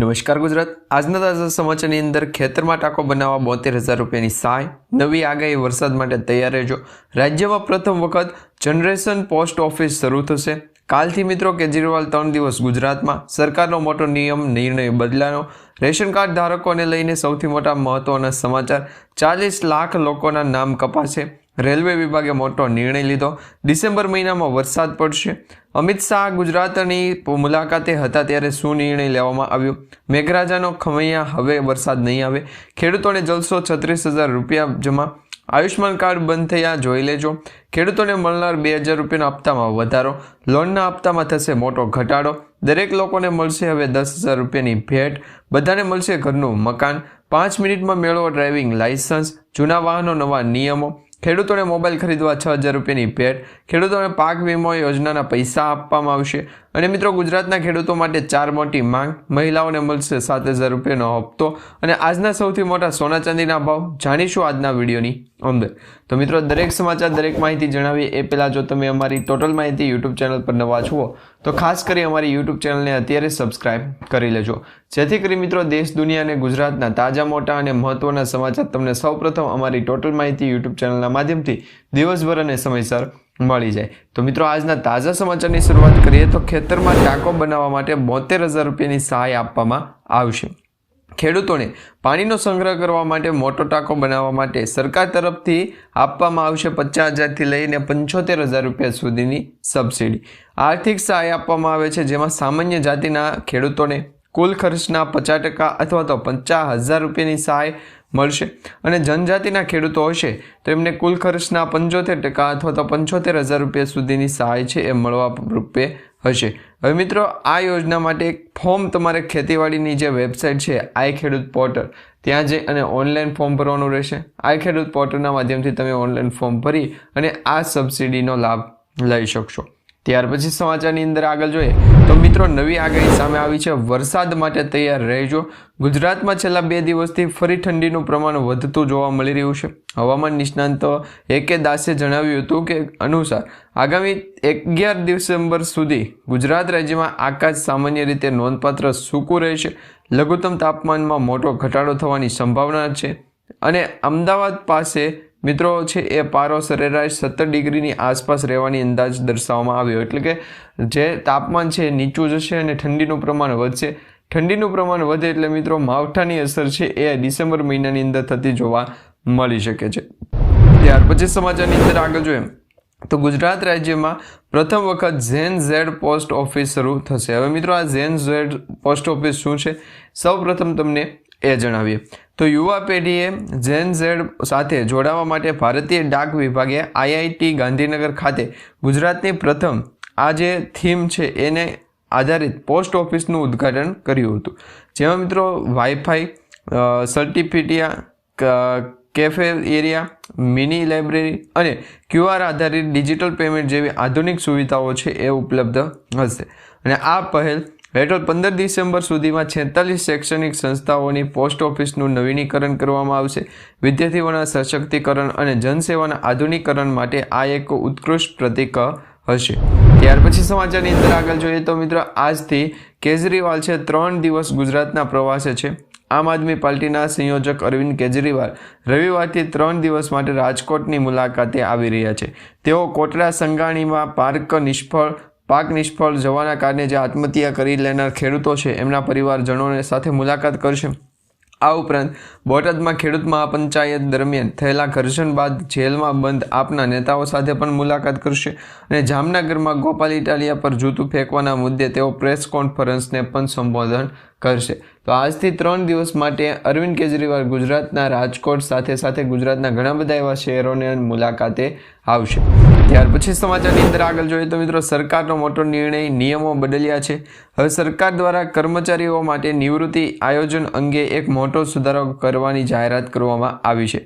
નમસ્કાર ગુજરાત. આજના તાજા સમાચારની અંદર ખેતરમાં ટાંકો બનાવવા બોતેર હજાર રૂપિયાની સહાય. નવી આગાહી વરસાદ માટે તૈયાર રહેજો. રાજ્યમાં પ્રથમ વખત જનરેશન પોસ્ટ ઓફિસ શરૂ થશે. કાલથી મિત્રો કેજરીવાલ ત્રણ દિવસ ગુજરાતમાં સરકારનો મોટો નિયમ, નિર્ણય બદલાનો રેશન કાર્ડ ધારકોને લઈને સૌથી મોટા મહત્વના સમાચાર. ચાલીસ લાખ લોકોના નામ કપાશે. રેલવે વિભાગે મોટો નિર્ણય લીધો. ડિસેમ્બર મહિનામાં વરસાદ પડશે. અમિત શાહ ગુજરાતની મુલાકાતે હતા ત્યારે શું નિર્ણય લેવામાં આવ્યો? મેઘરાજાનો ખમૈયા, હવે વરસાદ નહીં આવે. ખેડૂતોને જલસો છત્રીસ હજાર રૂપિયા જમા. આયુષ્માન કાર્ડ બંધ થયા, જોઈ લેજો. ખેડૂતોને મળનાર બે હજાર રૂપિયાના હપ્તામાં વધારો. લોનના હપ્તામાં થશે મોટો ઘટાડો. દરેક લોકોને મળશે હવે દસ હજાર રૂપિયાની ભેટ. બધાને મળશે ઘરનું મકાન. પાંચ મિનિટમાં મેળવો ડ્રાઇવિંગ લાઇસન્સ. જૂના વાહનો, નવા નિયમો. ખેડૂતોને મોબાઈલ ખરીદવા છ હજાર રૂપિયાની ભેટ. ખેડૂતોને પાક વીમો યોજનાના પૈસા આપવામાં આવશે. અને મિત્રો, ગુજરાતના ખેડૂતો માટે ચાર મોટી માંગ. મહિલાઓને મળશે સાત હજાર રૂપિયાનો હપ્તો. અને આજના સૌથી મોટા સોના ચાંદીના ભાવ જાણીશું આજના વિડીયોની અંદર. તો મિત્રો, દરેક સમાચાર, દરેક માહિતી જણાવીએ. એ પહેલાં જો તમે અમારી ટોટલ માહિતી યુટ્યુબ ચેનલ પર નવા છો તો ખાસ કરી અમારી યુટ્યુબ ચેનલને અત્યારે સબસ્ક્રાઇબ કરી લેજો. જેથી કરી મિત્રો દેશ, દુનિયા અને ગુજરાતના તાજા, મોટા અને મહત્વના સમાચાર તમને સૌપ્રથમ અમારી ટોટલ માહિતી યુટ્યુબ ચેનલના માધ્યમથી દિવસભર અને સમયસર મળી જાય. તો મિત્રો આજના તાજા સમાચારની શરૂઆત કરીએ તો ખેતરમાં ટાંકો બનાવવા માટે બોતેર હજાર રૂપિયાની સહાય આપવામાં આવશે. ખેડૂતોને પાણીનો સંગ્રહ કરવા માટે મોટો ટાંકો બનાવવા માટે સરકાર તરફથી આપવામાં આવશે પચાસ હજારથી લઈને પંચોતેર હજાર રૂપિયા સુધીની સબસિડી આર્થિક સહાય આપવામાં આવે છે, જેમાં સામાન્ય જાતિના ખેડૂતોને કુલ ખર્ચના પચાસ ટકા અથવા તો પચાસ હજાર રૂપિયાની સહાય મળશે અને જનજાતિના ખેડૂતો હશે તો એમને કુલ ખર્ચના પંચોતેર ટકા અથવા તો પંચોતેર હજાર રૂપિયા સુધીની સહાય છે, એ મળવા રૂપે હશે. હવે મિત્રો, આ યોજના માટે એક ફોર્મ તમારે ખેતીવાડીની જે વેબસાઇટ છે, આઈ ખેડૂત પોર્ટલ, ત્યાં જઈ અને ઓનલાઈન ફોર્મ ભરવાનું રહેશે. આઈ ખેડૂત પોર્ટલના માધ્યમથી તમે ઓનલાઈન ફોર્મ ભરી અને આ સબસિડીનો લાભ લઈ શકશો. ત્યાર પછી સમાચારની અંદર આગળ જોઈએ તો મિત્રો, નવી આગાહી સામે આવી છે. વરસાદ માટે તૈયાર રહેજો. ગુજરાતમાં છેલ્લા બે દિવસથી ફરી ઠંડીનું પ્રમાણ વધતું જોવા મળી રહ્યું છે. હવામાન નિષ્ણાંત એ કે દાસે જણાવ્યું હતું કે અનુસાર, આગામી અગિયાર ડિસેમ્બર સુધી ગુજરાત રાજ્યમાં આકાશ સામાન્ય રીતે નોંધપાત્ર સૂકું રહેશે. લઘુત્તમ તાપમાનમાં મોટો ઘટાડો થવાની સંભાવના છે. અને અમદાવાદ પાસે મિત્રો છે, એ પારો સરેરાશ સત્તર ડિગ્રીની આસપાસ રહેવાની અંદાજ દર્શાવવામાં આવ્યો. એટલે કે જે તાપમાન છે નીચું જશે અને ઠંડીનું પ્રમાણ વધશે. ઠંડીનું પ્રમાણ વધે એટલે મિત્રો માવઠાની અસર છે, એ ડિસેમ્બર મહિનાની અંદર થતી જોવા મળી શકે છે. ત્યાર પછી સમાચારની અંદર આગળ જોઈએ. તો ગુજરાત રાજ્યમાં પ્રથમ વખત ઝેન ઝેડ પોસ્ટ ઓફિસ શરૂ થશે. હવે મિત્રો આ ઝેન ઝેડ પોસ્ટ ઓફિસ શું છે? સૌ પ્રથમ તમને એ જણાવીએ. તો યુવા પેઢીએ ઝેન ઝેડ સાથે જોડાવા માટે ભારતીય ડાક વિભાગે આઈઆઈટી ગાંધીનગર ખાતે ગુજરાતની પ્રથમ આ જે થીમ છે એને આધારિત પોસ્ટ ઓફિસનું ઉદ્ઘાટન કર્યું હતું. જેમાં મિત્રો વાઈફાઈ સર્ટિફિટિયા કેફે એરિયા, મિની લાઇબ્રેરી અને ક્યુઆર આધારિત ડિજિટલ પેમેન્ટ જેવી આધુનિક સુવિધાઓ છે એ ઉપલબ્ધ હશે. અને આ પહેલ હેઠળ પંદર ડિસેમ્બર સુધીમાં છેતાલીસ શૈક્ષણિક સંસ્થાઓની પોસ્ટ ઓફિસનું નવીનીકરણ કરવામાં આવશે. વિદ્યાર્થીઓના સશક્તિકરણ અને જનસેવાના આધુનિકરણ માટે આ એક ઉત્કૃષ્ટ પ્રતિક હશે. ત્યાર પછી સમાચારની અંદર આગળ જોઈએ તો મિત્રો, આજથી કેજરીવાલ છે, ત્રણ દિવસ ગુજરાતના પ્રવાસે છે. આમ આદમી પાર્ટીના સંયોજક અરવિંદ કેજરીવાલ રવિવારથી ત્રણ દિવસ માટે રાજકોટની મુલાકાતે આવી રહ્યા છે. તેઓ કોટડા સંગાણીમાં પાર્ક નિષ્ફળ પાક નિષ્ફળ જવાના કારણે જે આત્મહત્યા કરી લેનાર ખેડૂતો છે, એમના પરિવારજનોને સાથે મુલાકાત કરશે. આ ઉપરાંત, બોટાદમાં ખેડૂત મહાપંચાયત દરમિયાન થયેલા ઘર્ષણ બાદ જેલમાં બંધ આપના નેતાઓ સાથે પણ મુલાકાત કરશે અને જામનગરમાં ગોપાલ ઇટાલિયા પર જૂતું ફેંકવાના મુદ્દે તેઓ પ્રેસ કોન્ફરન્સને પણ સંબોધન કરશે. તો આજથી ત્રણ દિવસ માટે અરવિંદ કેજરીવાલ ગુજરાતના રાજકોટ સાથે સાથે ગુજરાતના ઘણા બધા એવા શહેરોને મુલાકાતે આવશે. ત્યાર પછી સમાચારની અંદર આગળ જોઈએ તો મિત્રો સરકારનો મોટો નિર્ણય નિયમો બદલ્યા છે. હવે સરકાર દ્વારા કર્મચારીઓ માટે નિવૃત્તિ આયોજન અંગે એક મોટો સુધારો કરવાની જાહેરાત કરવામાં આવી છે.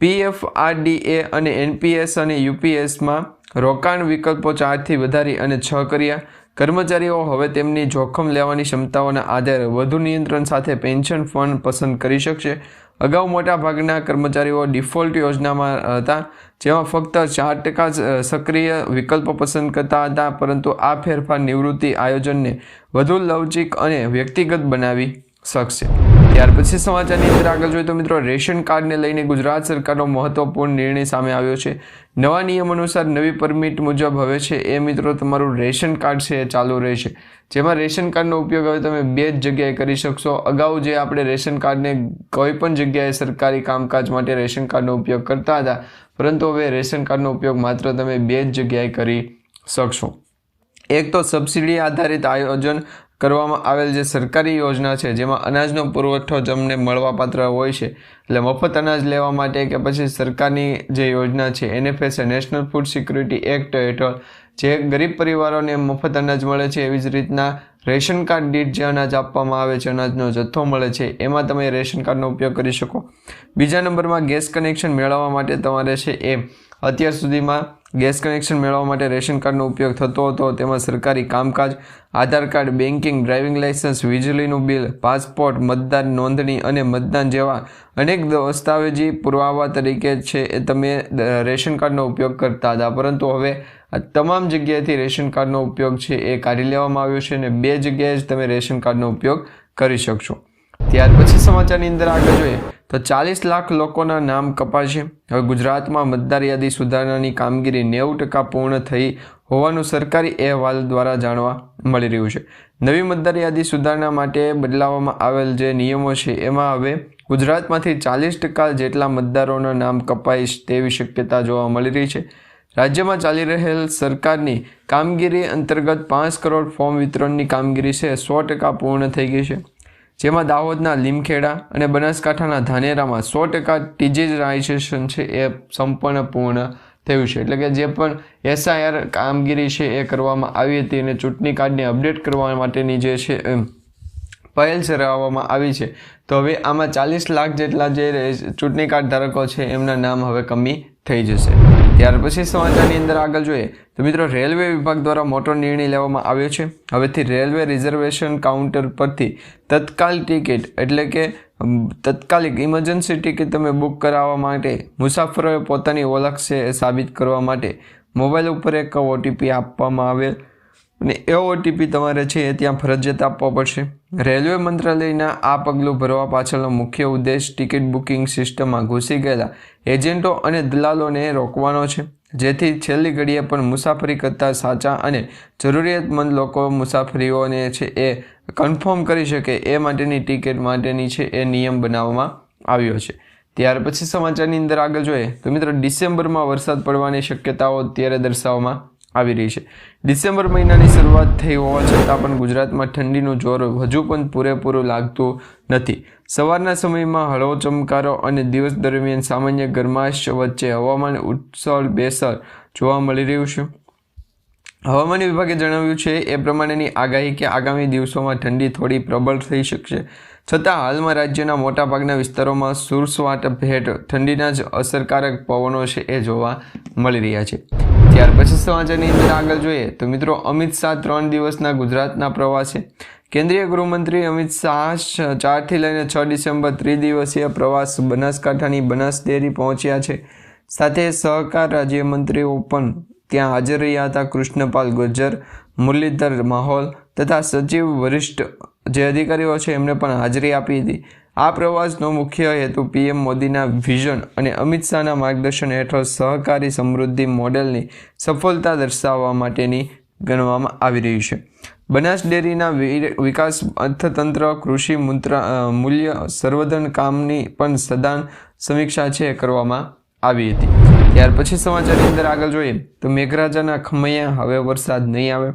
પીએફઆરડીએ અને એનપીએસ અને યુપીએસમાં રોકાણ વિકલ્પો ચારથી વધારી અને છ કર્યા. કર્મચારીઓ હવે તેમની જોખમ લેવાની ક્ષમતાઓના આધારે વધુ નિયંત્રણ સાથે પેન્શન ફંડ પસંદ કરી શકશે. અગાઉ મોટા ભાગના કર્મચારીઓ ડિફોલ્ટ યોજનામાં હતા, જેમાં ફક્ત ચાર ટકા સક્રિય વિકલ્પો પસંદ કરતા હતા, પરંતુ આ ફેરફાર નિવૃત્તિ આયોજનને વધુ લવચિક અને વ્યક્તિગત બનાવી શકશે. ત્યાર પછી સમાચારની અંદર આગળ જોઈએ તો મિત્રો રેશન કાર્ડને લઈને ગુજરાત સરકારનો મહત્વપૂર્ણ નિર્ણય સામે આવ્યો છે. નવા નિયમ અનુસાર નવી પરમિટ મુજબ હવે છે એ મિત્રો તમારું રેશન કાર્ડ છે એ ચાલુ રહેશે. જેમાં રેશન કાર્ડનો ઉપયોગ હવે તમે બે જ જગ્યાએ કરી શકશો. અગાઉ જે આપણે રેશન કાર્ડને કોઈ પણ જગ્યાએ સરકારી કામકાજ માટે રેશન કાર્ડનો ઉપયોગ કરતા હતા, પરંતુ હવે રેશન કાર્ડનો ઉપયોગ માત્ર તમે બે જ જગ્યાએ કરી શકશો. એક તો સબસિડી આધારિત આયોજન કરવામાં આવેલ જે સરકારી યોજના છે, જેમાં અનાજનો પુરવઠો જમને મળવાપાત્ર હોય છે, એટલે મફત અનાજ લેવા માટે કે પછી સરકારની જે યોજના છે NFS National Food Security Act હેઠળ જે ગરીબ પરિવારોને મફત અનાજ મળે છે, એવી જ રીતના રેશન કાર્ડ દીઠ જે અનાજ આપવામાં આવે છે, અનાજનો જથ્થો મળે છે, એમાં તમે રેશન કાર્ડનો ઉપયોગ કરી શકો. બીજા નંબરમાં ગેસ કનેક્શન મેળવવા માટે તમારે છે એ અત્યાર સુધીમાં ગેસ કનેક્શન મેળવવા માટે રેશન કાર્ડનો ઉપયોગ થતો હતો. તેમાં સરકારી કામકાજ, Aadhaar card banking driving licence, વીજળીનું બિલ, પાસપોર્ટ, મતદાન નોંધણી અને મતદાન જેવા અનેક દસ્તાવેજી પુરાવા તરીકે છે એ તમે રેશન કાર્ડનો ઉપયોગ કરતા હતા. પરંતુ હવે આ તમામ જગ્યાએથી રેશન કાર્ડનો ઉપયોગ છે એ કાઢી લેવામાં આવ્યો છે અને બે જગ્યાએ જ તમે રેશન કાર્ડનો ઉપયોગ કરી શકશો. ત્યાર પછી સમાચારની અંદર આગળ જોઈએ તો ચાલીસ લાખ લોકોના નામ કપાશે. હવે ગુજરાતમાં મતદાર યાદી સુધારણાની કામગીરી નેવું ટકા પૂર્ણ થઈ હોવાનું સરકારી અહેવાલ દ્વારા જાણવા મળી રહ્યું છે. નવી મતદાર યાદી સુધારણા માટે બદલાવવામાં આવેલ જે નિયમો છે એમાં હવે ગુજરાતમાંથી ચાલીસ ટકા જેટલા મતદારોના નામ કપાય તેવી શક્યતા જોવા મળી રહી છે. રાજ્યમાં ચાલી રહેલ સરકારની કામગીરી અંતર્ગત પાંચ કરોડ ફોર્મ વિતરણની કામગીરી છે, સો ટકા પૂર્ણ થઈ ગઈ છે. જેમાં દાહોદના લીમખેડા અને બનાસકાંઠાના ધાનેરામાં સો ટકા ડિજિટલાઇઝેશન છે એ સંપૂર્ણ પૂર્ણ થયું છે. એટલે કે જે પણ એસઆઈઆર કામગીરી છે એ કરવામાં આવી હતી અને ચૂંટણી કાર્ડને અપડેટ કરવા માટેની જે છે એ પહેલ ચલાવવામાં આવી છે. તો હવે આમાં ચાલીસ લાખ જેટલા જે ચૂંટણી કાર્ડ ધારકો છે એમના નામ હવે કમી થઈ જશે. ત્યાર પછી સમાચારની અંદર આગળ જોઈએ તો મિત્રો રેલવે વિભાગ દ્વારા મોટો નિર્ણય લેવામાં આવ્યો છે. હવેથી રેલવે રિઝર્વેશન કાઉન્ટર પરથી તત્કાલ ટિકિટ એટલે કે તત્કાલિક ઇમરજન્સી ટિકિટ તમે બુક કરાવવા માટે મુસાફરોએ પોતાની ઓળખ છે એ સાબિત કરવા માટે મોબાઈલ ઉપર એક ઓટીપી આપવામાં આવેલ અને એ ઓટીપી તમારે છે એ ત્યાં ફરજિયાત આપવો પડશે. રેલવે મંત્રાલયના આ પગલું ભરવા પાછળનો મુખ્ય ઉદ્દેશ ટિકિટ બુકિંગ સિસ્ટમમાં ઘૂસી ગયેલા એજન્ટો અને દલાલોને રોકવાનો છે. જેથી છેલ્લી ઘડીએ પણ મુસાફરી કરતા સાચા અને જરૂરિયાતમંદ લોકો મુસાફરીઓને છે એ કન્ફર્મ કરી શકે એ માટેની ટિકિટ માટેની છે એ નિયમ બનાવવામાં આવ્યો છે. ત્યાર પછી સમાચારની અંદર આગળ જોઈએ. તો મિત્રો, ડિસેમ્બરમાં વરસાદ પડવાની શક્યતાઓ અત્યારે દર્શાવવામાં આવી રહી છે. ડિસેમ્બર મહિનાની શરૂઆત થઈ હોવા છતાં પણ ગુજરાતમાં ઠંડીનું જોર હજુ પણ પૂરેપૂરું લાગતું નથી. સવારના સમયમાં હળવો ચમકારો અને દિવસ દરમિયાન સામાન્ય ગરમાશ વચ્ચે હવામાન ઉત્સળ બેસર જોવા મળી રહ્યું છે. હવામાન વિભાગે જણાવ્યું છે એ પ્રમાણેની આગાહી કે આગામી દિવસોમાં ઠંડી થોડી પ્રબળ થઈ શકશે. છતાં હાલમાં રાજ્યના મોટાભાગના વિસ્તારોમાં સુરસવાટ ભેટ ઠંડીના જ અસરકારક પવનો છે એ જોવા મળી રહ્યા છે. ત્યાર પછી સમાચારની અંદર આગળ જોઈએ તો મિત્રો અમિત શાહ ત્રણ દિવસના ગુજરાતના પ્રવાસે. કેન્દ્રીય ગૃહમંત્રી અમિત શાહ ચારથી લઈને છ ડિસેમ્બર ત્રિદિવસીય પ્રવાસ બનાસકાંઠાની બનાસ ડેરી પહોંચ્યા છે. સાથે સહકાર રાજ્યમંત્રીઓ પણ ત્યાં હાજર રહ્યા હતા. કૃષ્ણપાલ ગુર્જર મુરલીધર માહોલ તથા સચિવ વરિષ્ઠ જે અધિકારીઓ છે એમને પણ હાજરી આપી હતી. આ પ્રવાસનો મુખ્ય હેતુ પીએમ મોદીના વિઝન અને અમિત શાહના માર્ગદર્શન હેઠળ સહકારી સમૃદ્ધિ મોડેલની સફળતા દર્શાવવા માટેની ગણવામાં આવી રહી છે. બનાસ ડેરીના વિકાસ અર્થતંત્ર, કૃષિ મુદ્રા મૂલ્ય સંવર્ધન કામની પણ સદાન સમીક્ષા છે કરવામાં આવી હતી. ત્યાર પછી સમાચારની અંદર આગળ જોઈએ તો મેઘરાજાના ખમૈયા, હવે વરસાદ નહીં આવે.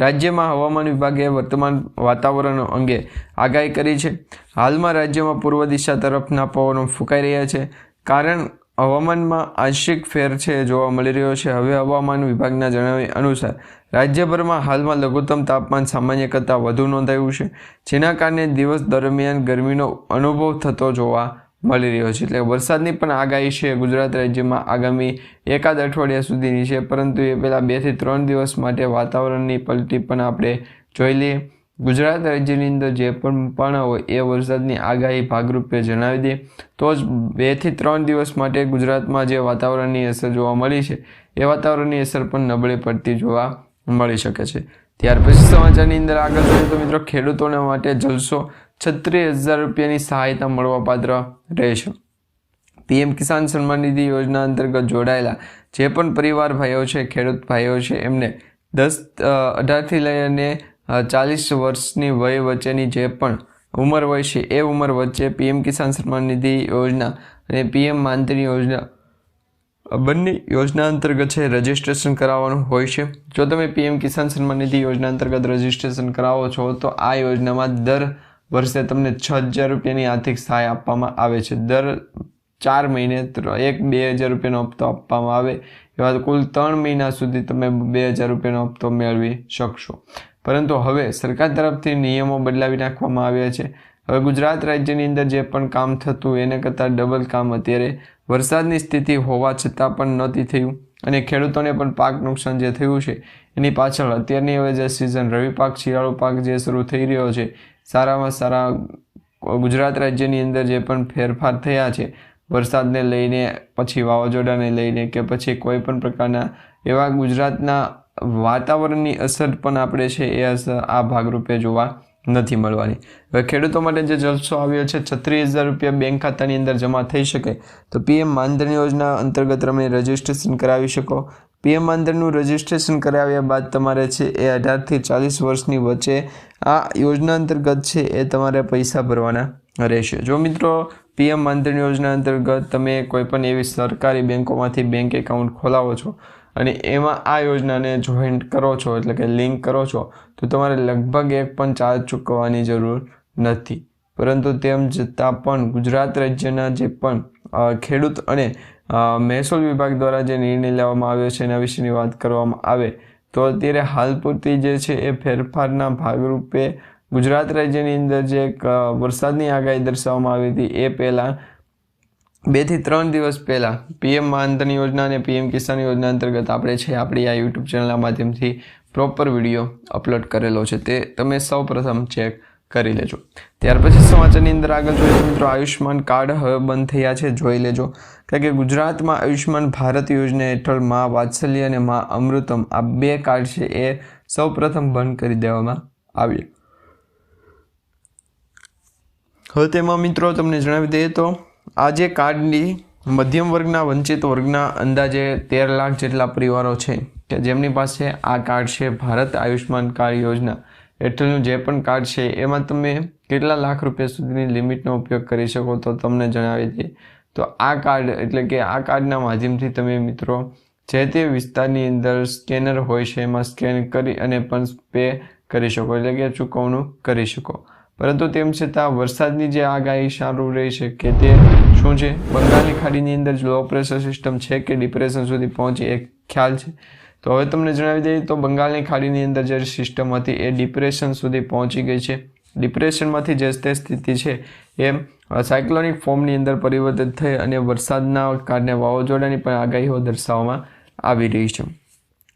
રાજ્યમાં હવામાન વિભાગે વર્તમાન વાતાવરણ અંગે આગાહી કરી છે. હાલમાં રાજ્યમાં પૂર્વ દિશા તરફના પવનો ફૂંકાઈ રહ્યા છે. કારણ હવામાનમાં આંશિક ફેર છે જોવા મળી રહ્યો છે. હવે હવામાન વિભાગના જણાવ્યા અનુસાર, રાજ્યભરમાં હાલમાં લઘુત્તમ તાપમાન સામાન્ય કરતાં વધુ નોંધાયું છે, જેના કારણે દિવસ દરમિયાન ગરમીનો અનુભવ થતો જોવા મળી રહ્યો છે. એટલે વરસાદની પણ આગાહી છે ગુજરાત રાજ્યમાં આગામી એકાદ અઠવાડિયા સુધીની છે. પરંતુ એ પહેલાં બેથી ત્રણ દિવસ માટે વાતાવરણની પલટી પણ આપણે જોઈ લઈએ. ગુજરાત રાજ્યની અંદર જે પણ પણ હોય એ વરસાદની આગાહી ભાગરૂપે જણાવી દે તો જ બેથી ત્રણ દિવસ માટે ગુજરાતમાં જે વાતાવરણની અસર જોવા મળી છે, એ વાતાવરણની અસર પણ નબળી પડતી જોવા મળી શકે છે. ત્યાર પછી સમાચારની અંદર આગળ જોઈએ તો મિત્રો ખેડૂતોને માટે જલસો છત્રીસ હજાર રૂપિયાની સહાયતા મળવાપાત્ર રહેશે. પીએમ કિસાન સન્માન નિધિ યોજના અંતર્ગત જોડાયેલા જે પણ પરિવાર ભાઈઓ છે, ખેડૂત ભાઈઓ છે, એમને દસ અઢારથી અઢારથી લઈને ચાલીસ વર્ષની વય વચ્ચેની જે પણ ઉંમર હોય છે, એ ઉંમર વચ્ચે પીએમ કિસાન સન્માન નિધિ યોજના અને પીએમ માનધન યોજના બંને યોજના અંતર્ગત છે, રજિસ્ટ્રેશન કરાવવાનું હોય છે. જો તમે પીએમ કિસાન સન્માન નિધિ યોજના અંતર્ગત રજિસ્ટ્રેશન કરાવો છો, તો આ યોજનામાં દર વર્ષે તમને છ હજાર રૂપિયાની આર્થિક સહાય આપવામાં આવે છે. દર ચાર મહિને એક, બે હજાર રૂપિયાનો હપ્તો આપવામાં આવે એવા કુલ ત્રણ મહિના સુધી તમે બે હજાર રૂપિયાનો હપ્તો મેળવી શકશો. પરંતુ હવે સરકાર તરફથી નિયમો બદલાવી નાખવામાં આવ્યા છે. હવે ગુજરાત રાજ્યની અંદર જે પણ કામ થતું એને કરતાં ડબલ કામ અત્યારે વરસાદની સ્થિતિ હોવા છતાં પણ નહોતી થયું અને ખેડૂતોને પણ પાક નુકસાન જે થયું છે એની પાછળ અત્યારની હવે જે સિઝન રવિ પાક, શિયાળો પાક જે શરૂ થઈ રહ્યો છે સારામાં સારા ગુજરાત રાજ્યની અંદર જે પણ ફેરફાર થયા છે, વરસાદને લઈને, પછી વાવાઝોડાને લઈને કે પછી કોઈ પણ પ્રકારના એવા ગુજરાતના વાતાવરણની અસર પણ આપણે છે એ અસર આ ભાગરૂપે જોવા નથી મળવાની. હવે ખેડૂતો માટે જે જલસો આવ્યો છે, છત્રીસ હજાર રૂપિયા બેંક ખાતાની અંદર જમા થઈ શકે, તો પીએમ માનધન યોજના અંતર્ગત તમે રજિસ્ટ્રેશન કરાવી શકો. પીએમ માનધનનું રજિસ્ટ્રેશન કરાવ્યા બાદ તમારે છે એ અઢારથી ચાલીસ વર્ષની વચ્ચે આ યોજના અંતર્ગત છે એ તમારે પૈસા ભરવાના રહેશે. જો મિત્રો, પીએમ માનધન યોજના અંતર્ગત તમે કોઈપણ એવી સરકારી બેંકોમાંથી બેંક એકાઉન્ટ ખોલાવો છો અને એમાં આ યોજનાને જોઈન્ટ કરો છો, એટલે કે લિંક કરો છો, તો તમારે લગભગ એક પણ ચાર્જ ચૂકવવાની જરૂર નથી. પરંતુ તેમ છતાં પણ ગુજરાત રાજ્યના જે પણ ખેડૂત અને મહેસૂલ વિભાગ દ્વારા જે નિર્ણય લેવામાં આવ્યો છે એના વિશેની વાત કરવામાં આવે તો અત્યારે હાલ પૂરતી જે છે એ ફેરફારના ભાગરૂપે ગુજરાત રાજ્યની અંદર જે વરસાદની આગાહી દર્શાવવામાં આવી હતી એ પહેલાં બેથી ત્રણ દિવસ પહેલાં પીએમ માનધન યોજના અને પીએમ કિસાન યોજના અંતર્ગત આપણે છે આપણી આ યુટ્યુબ ચેનલના માધ્યમથી પ્રોપર વીડિયો અપલોડ કરેલો છે. તે તમે સૌ પ્રથમ ચેક કરી લેજો. ત્યાર પછી સમાચારની અંદર આગળ જોઈએ મિત્રો આયુષ્માન કાર્ડ હવે બંધ થયા છે, જોઈ લેજો. કારણ કે ગુજરાતમાં આયુષ્માન ભારત યોજના હેઠળ મા વાત્સલ્ય અને મા અમૃતમ આ બે કાર્ડ છે એ સૌ પ્રથમ બંધ કરી દેવામાં આવ્યા. હવે તેમાં મિત્રો તમને જણાવી દઈએ તો આ જે કાર્ડની મધ્યમ વર્ગના વંચિત વર્ગના અંદાજે તેર લાખ જેટલા પરિવારો છે, કે જેમની પાસે આ કાર્ડ છે, ભારત આયુષ્માન કાર્ડ યોજના. હેઠળનું જે પણ કાર્ડ છે, એમાં તમે કેટલા લાખ રૂપિયા સુધીની લિમિટનો ઉપયોગ કરી શકો તો તમને જણાવી દઈએ. તો આ કાર્ડ એટલે કે આ કાર્ડના માધ્યમથી તમે મિત્રો જે તે વિસ્તારની અંદર સ્કેનર હોય છે, એમાં સ્કેન કરી અને પણ પે કરી શકો, એટલે કે ચૂકવણું કરી શકો. પરંતુ તેમ છતાં વરસાદની જે આગાહી સારું રહી છે કે તે શું છે? બંગાળની ખાડીની અંદર લો પ્રેશર સિસ્ટમ છે કે ડિપ્રેશન સુધી પહોંચી એક ખ્યાલ છે? તો હવે તમને જણાવી દઈએ તો બંગાળની ખાડીની અંદર જે સિસ્ટમ હતી એ ડિપ્રેશન સુધી પહોંચી ગઈ છે. ડિપ્રેશનમાંથી જે તે સ્થિતિ છે એ સાયક્લોનિક ફોર્મની અંદર પરિવર્તિત થઈ અને વરસાદના કારણે વાવાઝોડાની પણ આગાહીઓ દર્શાવવામાં આવી રહી છે.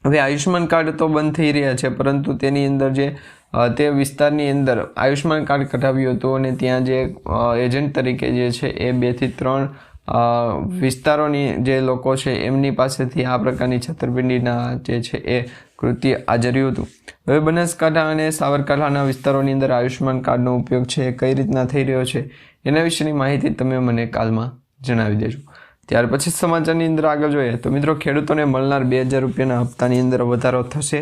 હવે આયુષ્યમાન કાર્ડ તો બંધ થઈ રહ્યા છે, પરંતુ તેની અંદર જે તે વિસ્તારની અંદર આયુષ્યમાન કાર્ડ કઢાવ્યું હતું અને ત્યાં જે એજન્ટ તરીકે જે છે એ બેથી ત્રણ વિસ્તારોની જે લોકો છે, એમની પાસેથી આ પ્રકારની છતરપિંડીના જે છે, એ કૃત્ય આચર્યું હતું. હવે બનાસકાંઠા અને સાવરકાંઠાના વિસ્તારોની અંદર આયુષ્યમાન કાર્ડનો ઉપયોગ છે કઈ રીતના થઈ રહ્યો છે, એના વિશેની માહિતી તમે મને કાલમાં જણાવી દેજો. ત્યાર પછી સમાચારની અંદર આગળ જોઈએ તો મિત્રો, ખેડૂતોને મળનાર બે હજાર રૂપિયાના હપ્તાની અંદર વધારો થશે.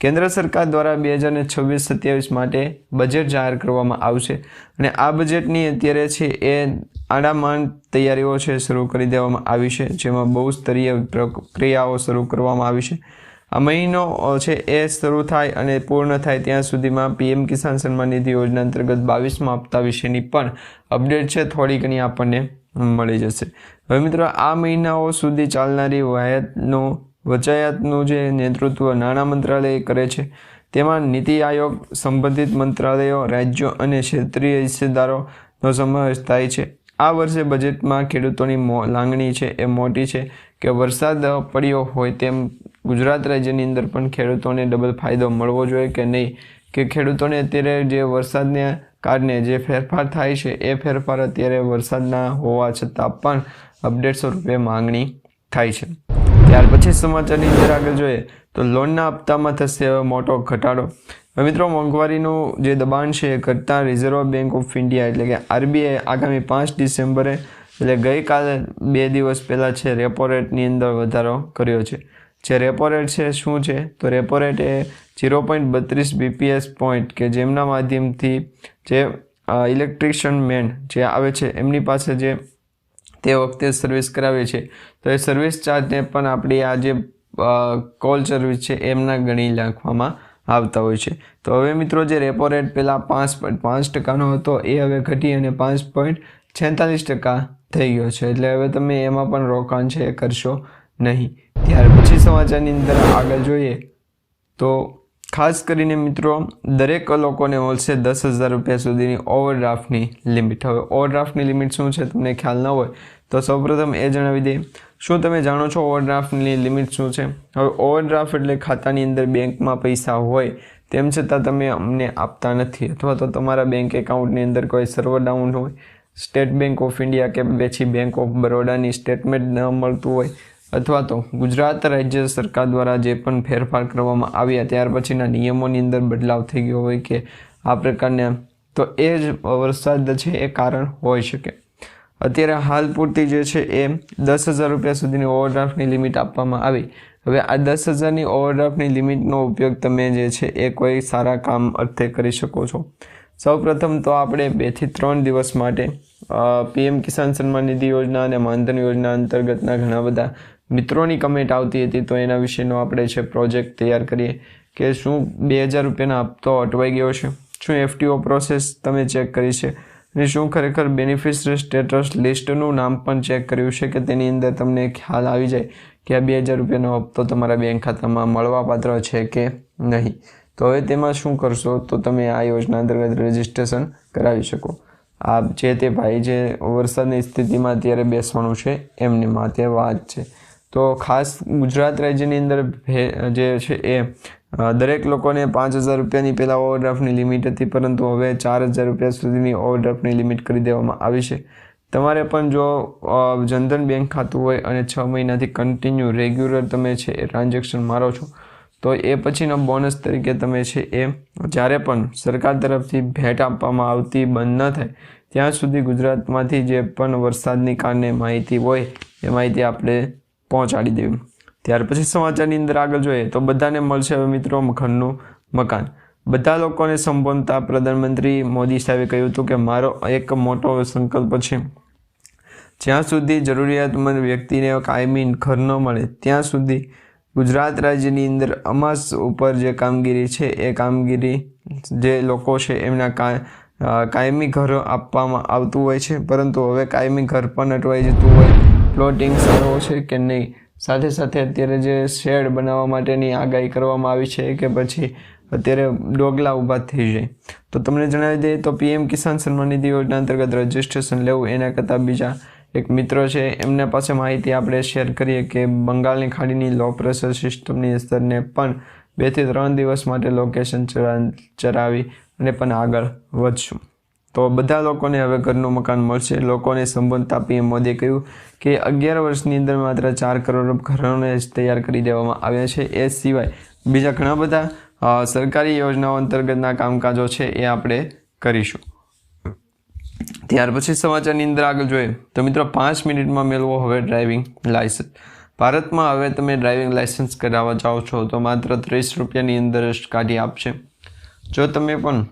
કેન્દ્ર સરકાર દ્વારા બે હજાર ને છવ્વીસ સત્યાવીસ માટે બજેટ જાહેર કરવામાં આવશે અને આ બજેટની અત્યારે છે એ આડામાન તૈયારીઓ છે શરૂ કરી દેવામાં આવી છે, જેમાં બહુ સ્તરીય પ્રક્રિયાઓ શરૂ કરવામાં આવી છે. આ મહિનો છે એ શરૂ થાય અને પૂર્ણ થાય ત્યાં સુધીમાં પીએમ કિસાન સન્માન નિધિ યોજના અંતર્ગત બાવીસમાં હપ્તા વિશેની પણ અપડેટ છે. થોડી ઘણી આપણને મળી જશે. હવે મિત્રો, આ મહિનાઓ સુધી ચાલનારી વાયતનું વચાયાતનું જે નેતૃત્વ નાણાં મંત્રાલય કરે છે, તેમાં નીતિ આયોગ સંબંધિત મંત્રાલયો, રાજ્યો અને ક્ષેત્રીય હિસ્સેદારોનો સમાવેશ થાય છે. આ વર્ષે બજેટમાં ખેડૂતોની લાગણી છે, એ મોટી છે કે વરસાદ પડ્યો હોય તેમ ગુજરાત રાજ્યની અંદર પણ ખેડૂતોને ડબલ ફાયદો મળવો જોઈએ કે નહીં? કે ખેડૂતોને અત્યારે જે વરસાદને કારણે જે ફેરફાર થાય છે, એ ફેરફાર અત્યારે વરસાદના હોવા છતાં પણ અપડેટ સ્વરૂપે માંગણી થાય છે. ત્યાર પછી સમાચારની અંદર આગળ જોઈએ તો લોનના હપ્તામાં થશે હવે મોટો ઘટાડો. મિત્રો, મોંઘવારીનું જે દબાણ છે એ કરતાં રિઝર્વ બેંક ઓફ ઇન્ડિયા એટલે કે આરબીઆઈ આગામી પાંચ ડિસેમ્બરે, એટલે ગઈકાલે બે દિવસ પહેલાં છે રેપો રેટની અંદર વધારો કર્યો છે. જે રેપો રેટ છે શું છે? તો રેપો રેટ એ ઝીરો પોઈન્ટ બત્રીસ બીપીએસ પોઈન્ટ કે જેમના માધ્યમથી જે ઇલેક્ટ્રિશિયન મેન જે આવે છે, એમની પાસે જે તે વખતે સર્વિસ કરાવે છે તો એ સર્વિસ ચાર્જને પણ આપણી આ જે કોલ સર્વિસ છે, એમના ગણી નાખવામાં આવતા હોય છે. તો હવે મિત્રો જે રેપો રેટ પહેલાં પાંચ પાંચ ટકાનો હતો, એ હવે ઘટી અને પાંચ પોઈન્ટ છેતાલીસ ટકા થઈ ગયો છે. એટલે હવે તમે એમાં પણ રોકાણ છે, એ કરશો નહીં. ત્યાર પછી સમાચારની અંદર આગળ જોઈએ તો ખાસ કરીને મિત્રો, દરેક લોકોને મળશે દસ હજાર રૂપિયા સુધીની ઓવરડ્રાફ્ટની લિમિટ હવે ઓવરડ્રાફ્ટની લિમિટ શું છે, તમને ખ્યાલ ન હોય, તો સૌપ્રથમ એ જણાવી દઈએ શું તમે જાણો છો ઓવરડ્રાફ્ટની લિમિટ શું છે? હવે, ઓવરડ્રાફ્ટ એટલે ખાતાની અંદર બેંકમાં પૈસા હોય તેમ છતાં તમે અમને આપતા નથી અથવા તો તમારા બેંક એકાઉન્ટની અંદર કોઈ સર્વર ડાઉન હોય, સ્ટેટ બેંક ઓફ ઇન્ડિયા કે પછી બેંક ઓફ બરોડાની સ્ટેટમેન્ટ ન મળતું હોય અથવા તો ગુજરાત રાજ્ય સરકાર દ્વારા જે પણ ફેરફાર કરવામાં આવ્યા ત્યાર પછીના નિયમોની અંદર બદલાવ થઈ ગયો હોય કે આ પ્રકારના, તો એ જ વરસાદ છે એ કારણ હોઈ શકે. અત્યારે હાલ પૂરતી જે છે એ દસ હજાર રૂપિયા સુધીની ઓવરડ્રાફ્ટની લિમિટ આપવામાં આવી. હવે આ દસ હજારની ઓવરડ્રાફ્ટની લિમિટનો ઉપયોગ તમે જે છે એ કોઈ સારા કામ અર્થે કરી શકો છો. સૌપ્રથમ તો આપણે બેથી ત્રણ દિવસ માટે પીએમ કિસાન સન્માન નિધિ યોજના અને માનધન યોજના અંતર્ગતના ઘણા બધા મિત્રોની કમેન્ટ આવતી હતી, તો એના વિશેનો આપણે છે પ્રોજેક્ટ તૈયાર કરીએ કે શું બે હજાર રૂપિયાનો હપ્તો અટવાઈ ગયો છે? શું એફટીઓ પ્રોસેસ તમે ચેક કરી છે? અને શું ખરેખર બેનિફિશરી સ્ટેટસ લિસ્ટનું નામ પણ ચેક કર્યું છે કે તેની અંદર તમને ખ્યાલ આવી જાય કે આ બે હજાર રૂપિયાનો હપ્તો તમારા બેંક ખાતામાં મળવાપાત્ર છે કે નહીં. તો હવે તેમાં શું કરશો? તો તમે આ યોજના અંતર્ગત રજીસ્ટ્રેશન કરાવી શકો. આ જે તે ભાઈ જે વરસાદની સ્થિતિમાં અત્યારે બેસવાનું છે, એમની માથે વાત છે. તો ખાસ ગુજરાત રાજ્યની અંદર જે છે એ દરેક લોકોને પાંચ હજાર રૂપિયાની પહેલાં ઓવરડ્રાફ્ટની લિમિટ હતી, પરંતુ હવે ચાર હજાર રૂપિયા સુધીની ઓવરડ્રાફ્ટની લિમિટ કરી દેવામાં આવી છે. તમારે પણ જો જનધન બેંક ખાતું હોય અને છ મહિનાથી કન્ટિન્યુ રેગ્યુલર તમે છે એ ટ્રાન્ઝેક્શન મારો છો, તો એ પછીનો બોનસ તરીકે તમે છે એ જ્યારે પણ સરકાર તરફથી ભેટ આપવામાં આવતી બંધ ન થાય, ત્યાં સુધી ગુજરાતમાંથી જે પણ વરસાદની કારણે માહિતી હોય, એ માહિતી આપણે પહોંચાડી દેવી. ત્યાર પછી સમાચારની અંદર આગળ જોઈએ તો બધાને મળશે હવે મિત્રો ઘરનું મકાન. બધા લોકોને સંબોધતા પ્રધાનમંત્રી મોદી સાહેબે કહ્યું હતું કે મારો એક મોટો સંકલ્પ છે, જ્યાં સુધી જરૂરિયાતમંદ વ્યક્તિને કાયમી ઘર ન મળે, ત્યાં સુધી ગુજરાત રાજ્યની અંદર અમાસ ઉપર જે કામગીરી છે, એ કામગીરી જે લોકો છે, એમના કાયમી ઘર આપવામાં આવતું હોય છે. પરંતુ હવે કાયમી ઘર પણ અટવાઈ જતું હોય. પ્લોટિંગ સારો છે કે નહીં? સાથે સાથે અત્યારે જે શેડ બનાવવા માટેની આગાહી કરવામાં આવી છે કે પછી અત્યારે ડોગલા ઊભા થઈ જાય. તો તમને જણાવી દઈએ તો પીએમ કિસાન સન્માન નિધિ યોજના અંતર્ગત રજિસ્ટ્રેશન લેવું એના કરતાં બીજા એક મિત્રો છે. એમના પાસે માહિતી આપણે શેર કરીએ કે બંગાળની ખાડીની લો પ્રેશર સિસ્ટમની અસરને પણ બેથી ત્રણ દિવસ માટે લોકેશન ચરાવી અને પણ આગળ વધશું. તો બધા લોકોને હવે ઘરનું મકાન મળશે. લોકોને સંબોધતા પીએમ મોદીએ કહ્યું કે અગિયાર વર્ષની અંદર માત્ર ચાર કરોડ ઘરોને જ તૈયાર કરી દેવામાં આવ્યા છે. એ સિવાય બીજા ઘણા બધા સરકારી યોજનાઓ અંતર્ગતના કામકાજો છે એ આપણે કરીશું. ત્યાર પછી સમાચારની અંદર આગળ જોઈએ. તો મિત્રો, પાંચ મિનિટમાં મેળવો હવે ડ્રાઇવિંગ લાયસન્સ ભારતમાં હવે તમે ડ્રાઇવિંગ લાયસન્સ કરાવવા જાઓ છો તો માત્ર ત્રીસ રૂપિયાની અંદર જ કાઢી આપશે. જો તમે પણ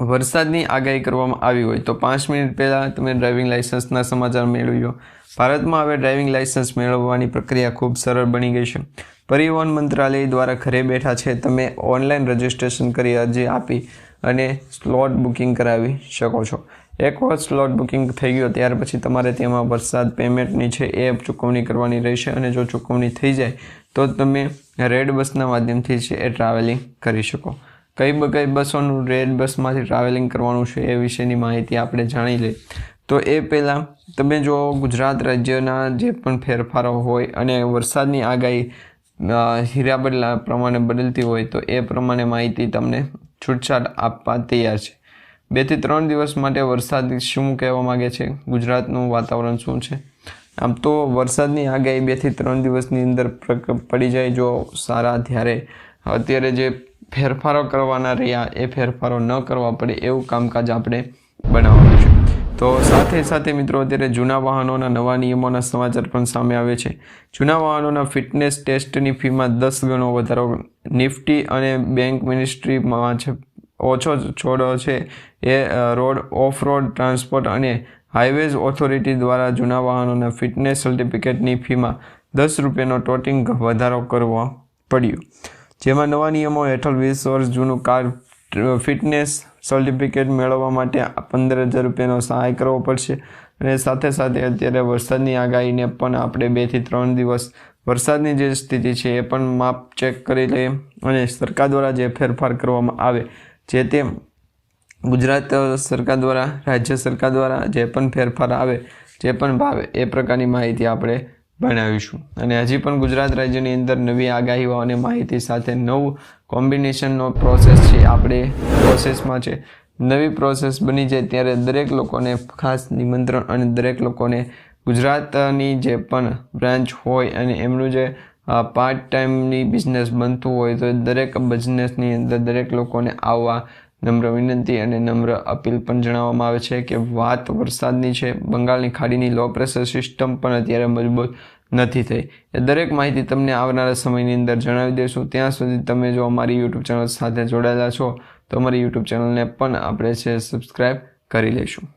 વરસાદની આગાહી કરવામાં આવી હોય તો પાંચ મિનિટ પહેલાં તમે ડ્રાઇવિંગ લાઇસન્સના સમાચાર મેળવી લો ભારતમાં હવે ડ્રાઇવિંગ લાઇસન્સ મેળવવાની પ્રક્રિયા ખૂબ સરળ બની ગઈ છે. પરિવહન મંત્રાલય દ્વારા ઘરે બેઠા છે. તમે ઓનલાઈન રજિસ્ટ્રેશન કરી અરજી આપી અને સ્લોટ બુકિંગ કરાવી શકો છો. એકવાર સ્લોટ બુકિંગ થઈ ગયો ત્યાર પછી તમારે તેમાં વરસાદ પેમેન્ટની છે એ ચૂકવણી કરવાની રહેશે અને જો ચૂકવણી થઈ જાય તો તમે રેડ બસના માધ્યમથી છે એ ટ્રાવેલિંગ કરી શકો. કઈ કઈ બસોનું રેડ બસમાંથી ટ્રાવેલિંગ કરવાનું છે એ વિશેની માહિતી આપણે જાણી લઈએ. તો એ પહેલાં તમે જો ગુજરાત રાજ્યના જે પણ ફેરફારો હોય અને વરસાદની આગાહી હીરા બદલા પ્રમાણે બદલતી હોય તો એ પ્રમાણે માહિતી તમને છૂટછાટ આપવા તૈયાર છે. બેથી ત્રણ દિવસ માટે વરસાદ શું કહેવા માગે છે? ગુજરાતનું વાતાવરણ શું છે? આમ તો વરસાદની આગાહી બેથી ત્રણ દિવસની અંદર પડી જાય જો સારા ત્યારે અત્યારે જે ફેરફારો કરવાના રહ્યા, એ ફેરફારો ન કરવા પડે એવું કામકાજ આપણે બનાવવાનું છે. તો સાથે સાથે મિત્રો, અત્યારે જૂના વાહનોના નવા નિયમોના સમાચાર પણ સામે આવે છે. જૂના વાહનોના ફિટનેસ ટેસ્ટની ફીમાં દસ ગણો વધારો. નિફ્ટી અને બેંક મિનિસ્ટ્રીમાં છે, ઓછો છોડો છે એ રોડ ઓફ રોડ ટ્રાન્સપોર્ટ અને હાઇવેઝ ઓથોરિટી દ્વારા જૂના વાહનોના ફિટનેસ સર્ટિફિકેટની ફીમાં દસ રૂપિયાનો ટોટિંગ વધારો કરવો પડ્યો. જેમાં નવા નિયમો હેઠળ વીસ વર્ષ જૂનું કાર ફિટનેસ સર્ટિફિકેટ મેળવવા માટે પંદર હજાર રૂપિયાનો સહાય કરવો પડશે. અને સાથે સાથે અત્યારે વરસાદની આગાહીને પણ આપણે બેથી ત્રણ દિવસ વરસાદની જે સ્થિતિ છે એ પણ માપ ચેક કરી લઈએ અને સરકાર દ્વારા જે ફેરફાર કરવામાં આવે જે તે ગુજરાત સરકાર દ્વારા, રાજ્ય સરકાર દ્વારા જે પણ ફેરફાર આવે, જે પણ ભાવે એ પ્રકારની માહિતી આપણે બનાવીશું. અને હજી પણ ગુજરાત રાજ્યની અંદર નવી આગાહીઓ અને માહિતી સાથે નવું કોમ્બિનેશનનો પ્રોસેસ છે, આપણે પ્રોસેસમાં છે. નવી પ્રોસેસ બની જાય ત્યારે દરેક લોકોને ખાસ નિમંત્રણ અને દરેક લોકોને ગુજરાતની જે પણ બ્રાન્ચ હોય અને એમનું જે પાર્ટ ટાઈમની બિઝનેસ બનતું હોય તો દરેક બિઝનેસની અંદર દરેક લોકોને આવવા નમ્ર વિનંતી અને નમ્ર અપીલ પણ જણાવવામાં આવે છે કે વાત વરસાદની છે, બંગાળની ખાડીની લો પ્રેશર સિસ્ટમ પણ અત્યારે મજબૂત નથી થઈ. એ દરેક માહિતી તમને આવનારા સમયની અંદર જણાવી દઈશું. ત્યાં સુધી તમે જો અમારી યુટ્યુબ ચેનલ સાથે જોડાયેલા છો, તો અમારી યુટ્યુબ ચેનલને પણ આપણે છે સબસ્ક્રાઈબ કરી લઈશું.